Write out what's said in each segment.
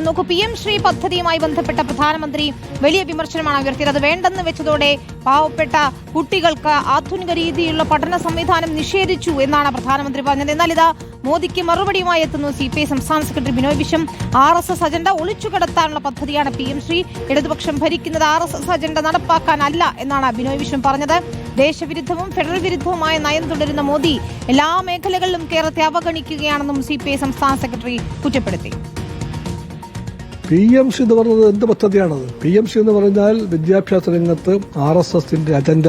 ചോദ്യം നോക്കൂ P M Shri പദ്ധതിയുമായി ബന്ധപ്പെട്ട പ്രധാനമന്ത്രി വലിയ വിമർശനമാണ് ഉയർത്തിയത്. അത് വേണ്ടെന്ന് വെച്ചതോടെ പാവപ്പെട്ട കുട്ടികൾക്ക് ആധുനിക രീതിയിലുള്ള പഠന സംവിധാനം നിഷേധിച്ചു എന്നാണ് പ്രധാനമന്ത്രി പറഞ്ഞത്. എന്നാൽ ഇതാ മോദിക്ക് മറുപടിയുമായി എത്തുന്നു സി പി ഐ സംസ്ഥാന secretary Binoy Viswam. R S S agenda ഒളിച്ചുകടത്താനുള്ള പദ്ധതിയാണ് പി എം ശ്രീ. ഇടതുപക്ഷം ഭരിക്കുന്നത് ആർ എസ് എസ് അജണ്ട നടപ്പാക്കാനല്ല എന്നാണ് ബിനോയ് വിശ്വം പറഞ്ഞത്. ദേശവിരുദ്ധവും ഫെഡറൽ വിരുദ്ധവുമായ നയം തുടരുന്ന മോദി എല്ലാ മേഖലകളിലും കേരളത്തെ അവഗണിക്കുകയാണെന്നും സി സംസ്ഥാന സെക്രട്ടറി കുറ്റപ്പെടുത്തി. പി എം സി എന്ന് പറയുന്നത് എന്ത് പദ്ധതിയാണത്? പി എം സി എന്ന് പറഞ്ഞാൽ വിദ്യാഭ്യാസ രംഗത്ത് ആർ എസ് എസിന്റെ അജണ്ട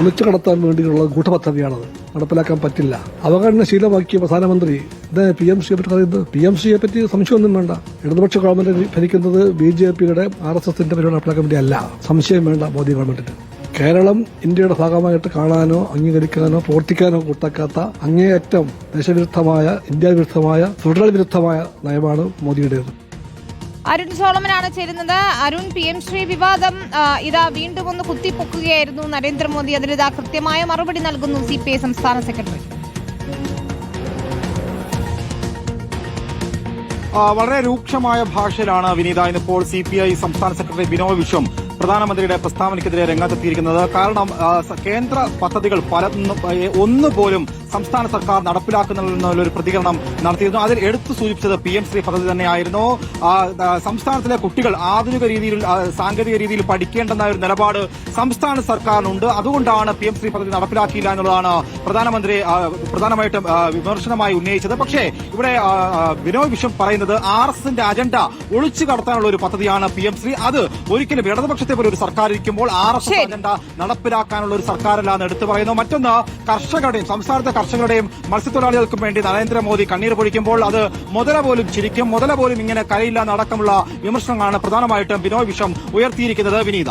ഒളിച്ചു കടത്താൻ വേണ്ടിയുള്ള ഗൂഢപദ്ധതിയാണത്. നടപ്പിലാക്കാൻ പറ്റില്ല. അവഗണന ശീലമാക്കിയ പ്രധാനമന്ത്രി ഇതേ പി എം സിയെ പറ്റി പറയുന്നത്? പി എം സിയെ പറ്റി സംശയമൊന്നും വേണ്ട. ഇടതുപക്ഷ ഗവൺമെന്റ് ഭരിക്കുന്നത് ബി ജെ പിയുടെ ആർ എസ് എസിന്റെ പരിപാടി നടപ്പിലാക്കാൻ വേണ്ടിയല്ല സംശയം വേണ്ട മോദി ഗവൺമെന്റിന്. കേരളം ഇന്ത്യയുടെ ഭാഗമായിട്ട് കാണാനോ അംഗീകരിക്കാനോ പ്രവർത്തിക്കാനോ കൂട്ടാക്കാത്ത അങ്ങേയറ്റം ദേശവിരുദ്ധമായ ഇന്ത്യ വിരുദ്ധമായ ഫെഡറൽ വിരുദ്ധമായ നയമാണ് മോദിയുടേത്. അരുൺ സോളമനാണ് ചേരുന്നത്. അരുൺ പി എം ശ്രീ വിവാദം ഇതാ വീണ്ടും ഒന്ന് കുത്തിപ്പൊക്കുകയായിരുന്നു നരേന്ദ്രമോദി. അതിനിതാ കൃത്യമായ മറുപടി നൽകുന്നു സി പി ഐ സംസ്ഥാന സെക്രട്ടറി. വളരെ രൂക്ഷമായ ഭാഷയിലാണ് വിനീത. ഇന്നിപ്പോൾ സി പി ഐ സംസ്ഥാന സെക്രട്ടറി ബിനോയ് വിശ്വം പ്രധാനമന്ത്രിയുടെ പ്രസ്താവനയ്ക്കെതിരെ രംഗത്തെത്തിയിരിക്കുന്നത്. കാരണം കേന്ദ്ര പദ്ധതികൾ പലതൊന്നും ഒന്നുപോലും സംസ്ഥാന സർക്കാർ നടപ്പിലാക്കുന്നതിനുള്ളൊരു പ്രതികരണം നടത്തിയിരുന്നു. അതിൽ എടുത്തു സൂചിപ്പിച്ചത് പി എം ശ്രീ പദ്ധതി തന്നെയായിരുന്നു. സംസ്ഥാനത്തിലെ കുട്ടികൾ ആധുനിക രീതിയിൽ സാങ്കേതിക രീതിയിൽ പഠിക്കേണ്ടെന്ന ഒരു നിലപാട് സംസ്ഥാന സർക്കാരിനുണ്ട്. അതുകൊണ്ടാണ് പി എം ശ്രീ പദ്ധതി നടപ്പിലാക്കിയില്ല എന്നുള്ളതാണ് പ്രധാനമന്ത്രി പ്രധാനമായിട്ടും വിമർശനമായി ഉന്നയിച്ചത്. പക്ഷേ ഇവിടെ വിനോദ് വിഷം പറയുന്നത് ആർ എസ് എസിന്റെ അജണ്ട ഒളിച്ചു കടത്താനുള്ള ഒരു പദ്ധതിയാണ് പി എം ശ്രീ. അത് ഒരിക്കലും ഇടതുപക്ഷത്തെ പോലെ ഒരു സർക്കാർ ഇരിക്കുമ്പോൾ ആർ എസ് എസ് അജണ്ട നടപ്പിലാക്കാനുള്ള ഒരു സർക്കാരല്ലാന്ന് എടുത്തു പറയുന്നു. മറ്റൊന്ന് കർഷകരുടെയും സംസ്ഥാനത്തെ കർഷകരുടെയും മത്സ്യത്തൊഴിലാളികൾക്കും വേണ്ടി നരേന്ദ്രമോദി കണ്ണീർ പൊഴിക്കുമ്പോൾ അത് മുതല പോലും ചിരിക്കും മുതല പോലും ഇങ്ങനെ കരയില്ലാന്ന് അടക്കമുള്ള വിമർശനങ്ങളാണ് പ്രധാനമായിട്ടും ബിനോയ് വിഷം ഉയർത്തിയിരിക്കുന്നത്. വിനീത.